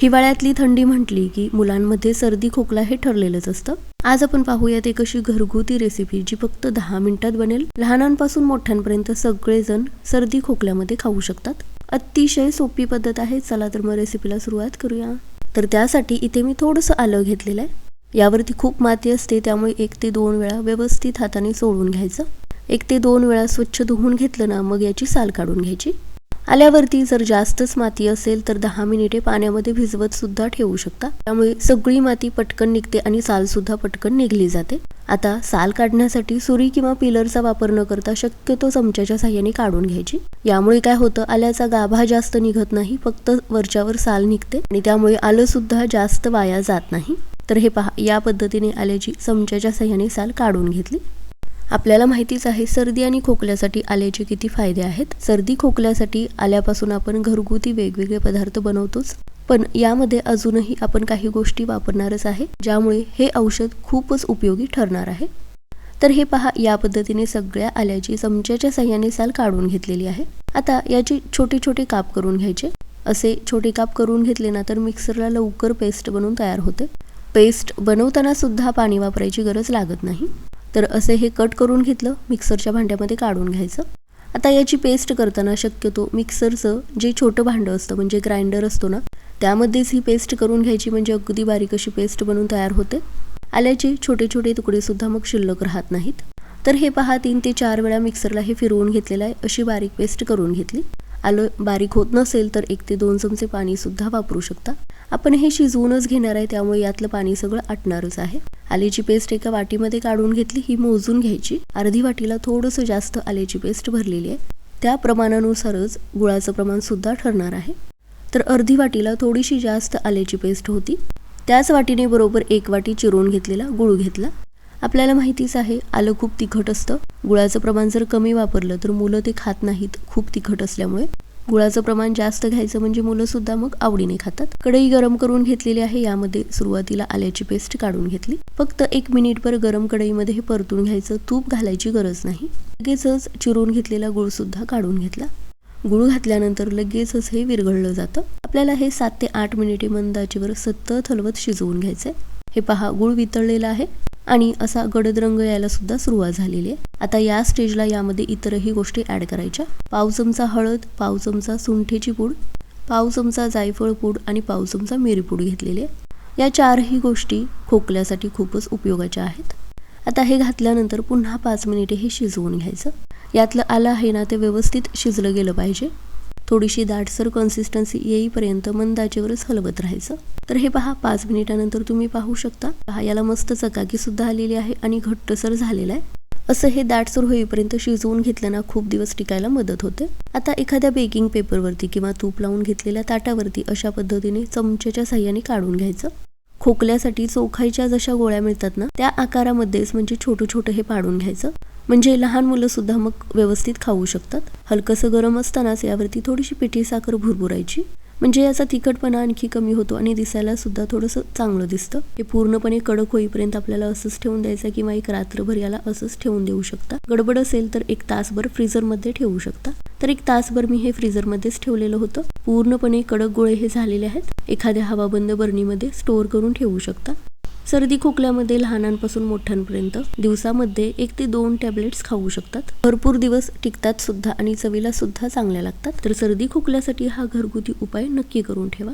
हिवाळ्यातली थंडी म्हटली की मुलांमध्ये सर्दी खोकला हे ठरलेलंच असतं. आज आपण पाहूयात एक अशी घरगुती रेसिपी जी फक्त दहा मिनिटात बनेल. लहानांपासून मोठ्यांपर्यंत सगळेजण सर्दी खोकल्यामध्ये खाऊ शकतात. अतिशय सोपी पद्धत आहे. चला तर मग रेसिपीला सुरुवात करूया. तर त्यासाठी इथे मी थोडंसं आलं घेतलेलं आहे. यावरती खूप माती असते त्यामुळे एक ते दोन वेळा व्यवस्थित हाताने सोडून घ्यायचं. एक ते दोन वेळा स्वच्छ धुवून घेतलं ना मग याची साल काढून घ्यायची. आल्यावरती जर जास्तच माती असेल तर दहा मिनिटे पाण्यामध्ये भिजवत सुद्धा ठेवू शकता. त्यामुळे सगळी माती पटकन निघते आणि साल सुद्धा पटकन निघली जाते. आता साल काढण्यासाठी सुरी किंवा पिलरचा वापर न करता शक्यतो चमच्याच्या साह्याने काढून घ्यायची. यामुळे काय होतं आल्याचा गाभा जास्त निघत नाही फक्त वरच्यावर साल निघते आणि त्यामुळे आलं सुद्धा जास्त वाया जात नाही. तर हे पहा या पद्धतीने आल्याची चमच्याच्या साह्याने साल काढून घेतली. आपल्याला माहितीच आहे सर्दी आणि खोकल्यासाठी आल्याचे किती फायदे आहेत? सर्दी खोकल्यासाठी आल्यापासून आपण घरगुती वेगवेगळे पदार्थ बनवतोच. पण यामध्ये अजूनही आपण काही गोष्टी वापरणारच आहे ज्यामुळे हे औषध खूपच उपयोगी ठरणार आहे. तर हे पहा या पद्धतीने सगळ्या आल्याची चमच्याच्या सह्याने साल काढून घेतलेली आहे. आता याची छोटे छोटे काप करून घ्यायचे. असे छोटे काप करून घेतले ना तर मिक्सरला लवकर पेस्ट बनवून तयार होते. पेस्ट बनवताना सुद्धा पाणी वापरायची गरज लागत नाही. तर असे हे कट करून घेतलं मिक्सरच्या भांड्यामध्ये काढून घ्यायचं. आता याची पेस्ट करताना शक्यतो मिक्सरचं जे छोटं भांडं असतं म्हणजे ग्राइंडर असतो ना त्यामध्येच ही पेस्ट करून घ्यायची म्हणजे अगदी बारीक अशी पेस्ट बनवून तयार होते. आल्याचे छोटे छोटे तुकडे सुद्धा मग शिल्लक राहत नाहीत. तर हे पहा तीन ते चार वेळा मिक्सरला हे फिरवून घेतलेलं आहे अशी बारीक पेस्ट करून घेतली. आलं बारीक होत नसेल तर एक ते दोन चमचे पाणी सुद्धा वापरू शकता. आपण हे शिजवूनच घेणार आहे त्यामुळे यातलं पाणी सगळं आटणारच आहे. आल्याची पेस्ट एका वाटीमध्ये काढून घेतली ही मोजून घ्यायची. अर्धी वाटीला थोडंसं जास्त आल्याची पेस्ट भरलेली आहे. त्या प्रमाणानुसारच गुळाचं प्रमाण सुद्धा ठरणार आहे. तर अर्धी वाटीला थोडीशी जास्त आल्याची पेस्ट होती. त्याच वाटीने बरोबर एक वाटी चिरून घेतलेला गुळ घेतला. आपल्याला माहितीच आहे आलं खूप तिखट असतं. गुळाचं प्रमाण जर कमी वापरलं तर मुलं ते खात नाहीत खूप तिखट असल्यामुळे. गुळाचं प्रमाण जास्त घ्यायचं म्हणजे मुलं सुद्धा मग आवडीने खातात. कढई गरम करून घेतलेली आहे यामध्ये सुरुवातीला आल्याची पेस्ट काढून घेतली. फक्त एक मिनिटभर गरम कढईमध्ये हे परतून घ्यायचं तूप घालायची गरज नाही. लगेचच चिरून घेतलेला गुळसुद्धा काढून घेतला. गुळ घातल्यानंतर लगेचच हे विरघळलं जातं. आपल्याला हे सात ते आठ मिनिटे मंदाचीवर आचेवर सतत हलवत शिजवून घ्यायचंय. हे पहा गुळ वितळलेला आहे. आणि असा गडद रंग यायला सुद्धा सुरुवात झालेली आहे. आता या स्टेजला यामध्ये इतरही गोष्टी ॲड करायच्या. पाव चमचा हळद पाव चमचा सुंठेची पूड पाव चमचा जायफळ पूड आणि पाव चमचा मिरी पूड घेतलेली आहे. या चारही गोष्टी खोकल्यासाठी खूपच उपयोगाच्या आहेत. आता हे घातल्यानंतर पुन्हा पाच मिनिटे हे शिजवून घ्यायचं. यातलं आलं आहे ना ते व्यवस्थित शिजलं गेलं पाहिजे. थोडीशी दाटसर कन्सिस्टन्सी येईपर्यंत मंदाचेवरच हलवत राहायचं. तर हे पहा पाच मिनिटानंतर तुम्ही पाहू शकता. पहा याला मस्त चकाकी सुद्धा आलेली आहे आणि घट्टसर झालेला आहे. असं हे दाटसर होईपर्यंत शिजवून घेतल्यानं खूप दिवस टिकायला मदत होते. आता एखाद्या बेकिंग पेपरवरती किंवा तूप लावून घेतलेल्या ताटावरती अशा पद्धतीने चमच्याच्या साह्याने काढून घ्यायचं. खोकल्यासाठी चोखायच्या जशा गोळ्या मिळतात ना त्या आकारामध्येच म्हणजे छोटं छोटं हे पाडून घ्यायचं. म्हणजे लहान मुलं सुद्धा मग व्यवस्थित खाऊ शकतात. हलकंसं गरम असतानाच यावरती थोडीशी पिठी साखर भुरभुरायची. म्हणजे याचा तिखटपणा आणखी कमी होतो आणि दिसायला सुद्धा थोडंसं चांगलं दिसतं. हे पूर्णपणे कडक होईपर्यंत आपल्याला असंच ठेवून द्यायचं किंवा एक रात्रभर याला असंच ठेवून देऊ शकता. गडबड असेल तर एक तासभर फ्रीझरमध्ये ठेवू शकता. तर एक तासभर मी हे फ्रीझरमध्येच ठेवलेलं होतं. पूर्णपणे कडक गोळे हे झालेले आहेत. एखाद्या हवाबंद बरणीमध्ये स्टोअर करून ठेवू शकता. सर्दी खोकल्यामध्ये लहानांपासून मोठ्यांपर्यंत दिवसामध्ये एक ते दोन टॅबलेट्स खाऊ शकतात. भरपूर दिवस टिकतात सुद्धा आणि चवीला सुद्धा चांगल्या लागतात. तर सर्दी खोकल्यासाठी हा घरगुती उपाय नक्की करून ठेवा.